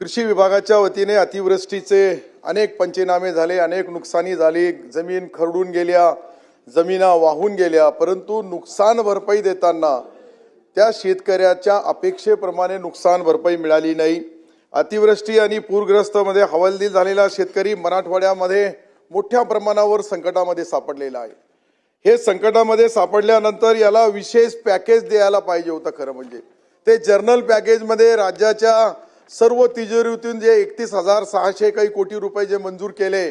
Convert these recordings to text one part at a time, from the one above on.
कृषी विभागाच्या वतीने अतिवृष्टीचे अनेक पंचनामे झाले अनेक नुकसानी झाली जमीन खरडून गेल्या जमिना वाहून गेल्या परंतु नुकसान भरपाई देताना त्या शेतकऱ्याच्या अपेक्षेप्रमाणे नुकसान भरपाई मिळाली नाही. अतिवृष्टी आणि पूरग्रस्तमध्ये हवालदिल झालेला शेतकरी मराठवाड्यामध्ये मोठ्या प्रमाणावर संकटामध्ये सापडलेला आहे. हे संकटामध्ये सापडल्यानंतर याला विशेष पॅकेज द्यायला पाहिजे होतं खरं म्हणजे. ते जर्नल पॅकेजमध्ये राज्याच्या सर्व तिजोरीतून जे एकतीस हजार सहाशे काही कोटी रुपये जे मंजूर केले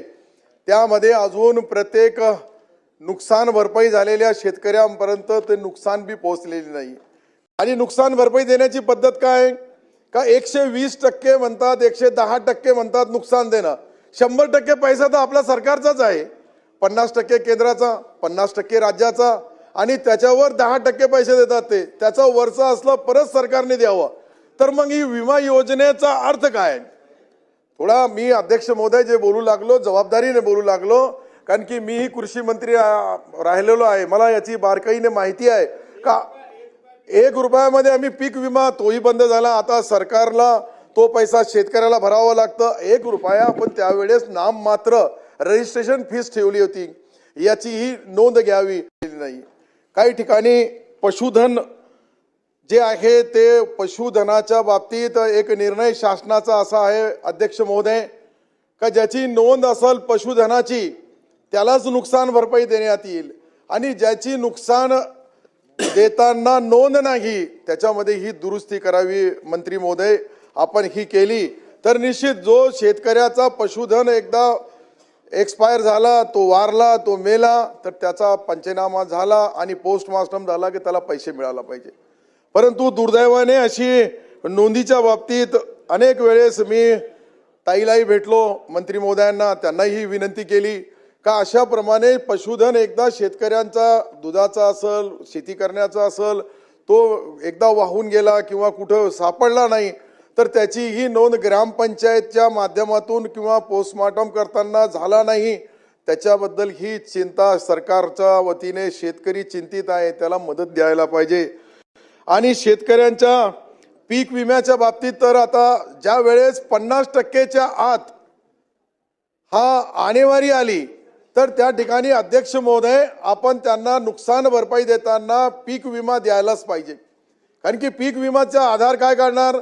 त्यामध्ये अजून प्रत्येक नुकसान भरपाई झालेल्या शेतकऱ्यांपर्यंत ते नुकसान बी पोहोचलेले नाही. आणि नुकसान भरपाई देण्याची पद्धत काय? का एकशे वीस टक्के म्हणतात एकशे दहा टक्के म्हणतात नुकसान देणं. शंभर टक्के पैसा तर आपला सरकारचाच आहे. पन्नास टक्के केंद्राचा पन्नास टक्के राज्याचा. आणि त्याच्यावर दहा टक्के पैसे देतात ते. त्याचं वरचं असलं परत सरकारने द्यावं. तर मग ही विमा योजनेचा अर्थ काय? थोडा मी अध्यक्ष महोदय जे बोलू लागलो जबाबदारीने बोलू लागलो कारण की मीही कृषी मंत्री राहिलेलो आहे. मला याची बारकाईने माहिती आहे. का एक रुपयामध्ये आम्ही पीक विमा तोही बंद झाला. आता सरकारला तो पैसा शेतकऱ्याला भरावा लागतं. एक रुपया पण त्यावेळेस नाम मात्र रजिस्ट्रेशन फीस ठेवली होती. याची ही नोंद घ्यावी नाही. काही ठिकाणी पशुधन जे आहे ते पशुधनाच्या बाबतीत एक निर्णय शासनाचा असा आहे अध्यक्ष महोदय का ज्याची नोंद असेल पशुधनाची त्यालाच नुकसान भरपाई देण्यात येईल. आणि ज्याची नुकसान देताना नोंद नाही त्याच्यामध्ये ही दुरुस्ती करावी मंत्री महोदय आपण ही केली. तर निश्चित जो शेतकऱ्याचा पशुधन एकदा एक्सपायर झाला तो वारला तो मेला तर त्याचा पंचनामा झाला आणि पोस्टमार्टम झाला की त्याला पैसे मिळायला पाहिजे. परंतु दुर्दैवाने अशी नोंदीच्या बाबतीत अनेक वेळेस मी ताईलाही भेटलो मंत्री महोदयांना त्यांनाही ही विनंती केली का अशाप्रमाणे पशुधन एकदा शेतकऱ्यांचा दुधाचा असल शेती करण्याचा असल तो एकदा वाहून गेला किंवा कुठं सापडला नाही तर त्याची ही नोंद ग्रामपंचायतच्या माध्यमातून किंवा पोस्टमॉर्टम करताना झाला नाही. त्याच्याबद्दल ही चिंता सरकारच्या वतीने शेतकरी चिंतित आहे त्याला मदत द्यायला पाहिजे. आणि शेतकऱ्यांच्या पीक विम्याच्या बाबतीत तर आता ज्या वेळेस पन्नास टक्केच्या आत हा आणेवारी आली तर त्या ठिकाणी अध्यक्ष महोदय आपण त्यांना नुकसान भरपाई देताना पीक विमा द्यायलाच पाहिजे. कारण की पीक विमाचा आधार काय काढणार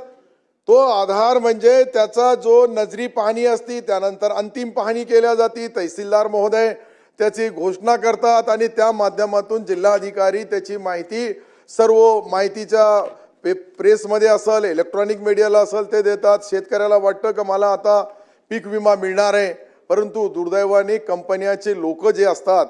तो आधार म्हणजे त्याचा जो नजरी पाहणी असती त्यानंतर अंतिम पाहणी केल्या जाती तहसीलदार महोदय त्याची घोषणा करतात आणि त्या माध्यमातून जिल्हाधिकारी त्याची माहिती सर्व माहितीच्या पे प्रेसमध्ये असेल इलेक्ट्रॉनिक मीडियाला असेल ते देतात. शेतकऱ्याला वाटतं का मला आता पीक विमा मिळणार आहे. परंतु दुर्दैवाने कंपन्याचे लोक जे असतात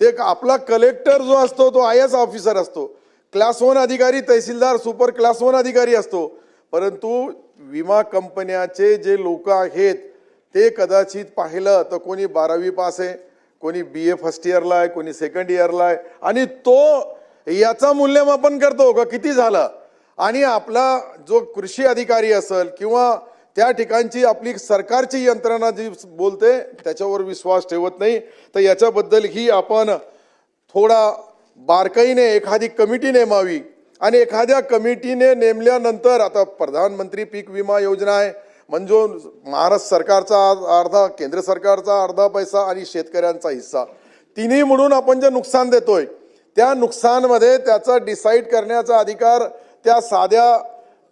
ते आपला कलेक्टर जो असतो तो आय एस ऑफिसर असतो. क्लास वन अधिकारी तहसीलदार सुपर क्लास वन अधिकारी असतो. परंतु विमा कंपन्याचे जे लोक आहेत ते कदाचित पाहिलं तर कोणी बारावी पास आहे कोणी बी ए फर्स्ट इयरला आहे कोणी सेकंड इयरला आहे. आणि तो याचा मूल्यमापन करतो का? किती झालं? आणि आपला जो कृषी अधिकारी असेल किंवा त्या ठिकाणची आपली सरकारची यंत्रणा जी बोलते त्याच्यावर विश्वास ठेवत नाही. तर याच्याबद्दल ही आपण थोडा बारकाईने एखादी कमिटी नेमावी. आणि एखाद्या कमिटीने नेमल्यानंतर आता प्रधानमंत्री पीक विमा योजना आहे. म्हणजे महाराष्ट्र सरकारचा अर्धा केंद्र सरकारचा अर्धा पैसा आणि शेतकऱ्यांचा हिस्सा. तिन्ही म्हणून आपण जे नुकसान देतोय त्या नुकसानमध्ये त्याचा डिसाईड करण्याचा अधिकार त्या साध्या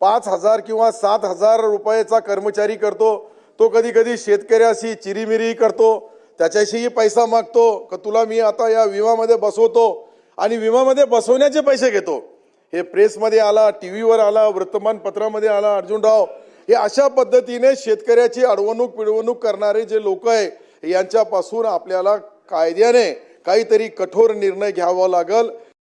पाच हजार किंवा सात हजार रुपयाचा कर्मचारी करतो. तो कधी कधी शेतकऱ्याशी चिरीमिरी करतो. त्याच्याशीही पैसा मागतो. का तुला मी आता या विमामध्ये बसवतो? आणि विमामध्ये बसवण्याचे पैसे घेतो. हे प्रेसमध्ये आला टी व्हीवर आला वृत्तमानपत्रामध्ये आला अर्जुनराव हे अशा पद्धतीने शेतकऱ्याची अडवणूक पिडवणूक करणारे जे लोक आहे यांच्यापासून आपल्याला कायद्याने काहीतरी कठोर निर्णय घ्यावा लागल.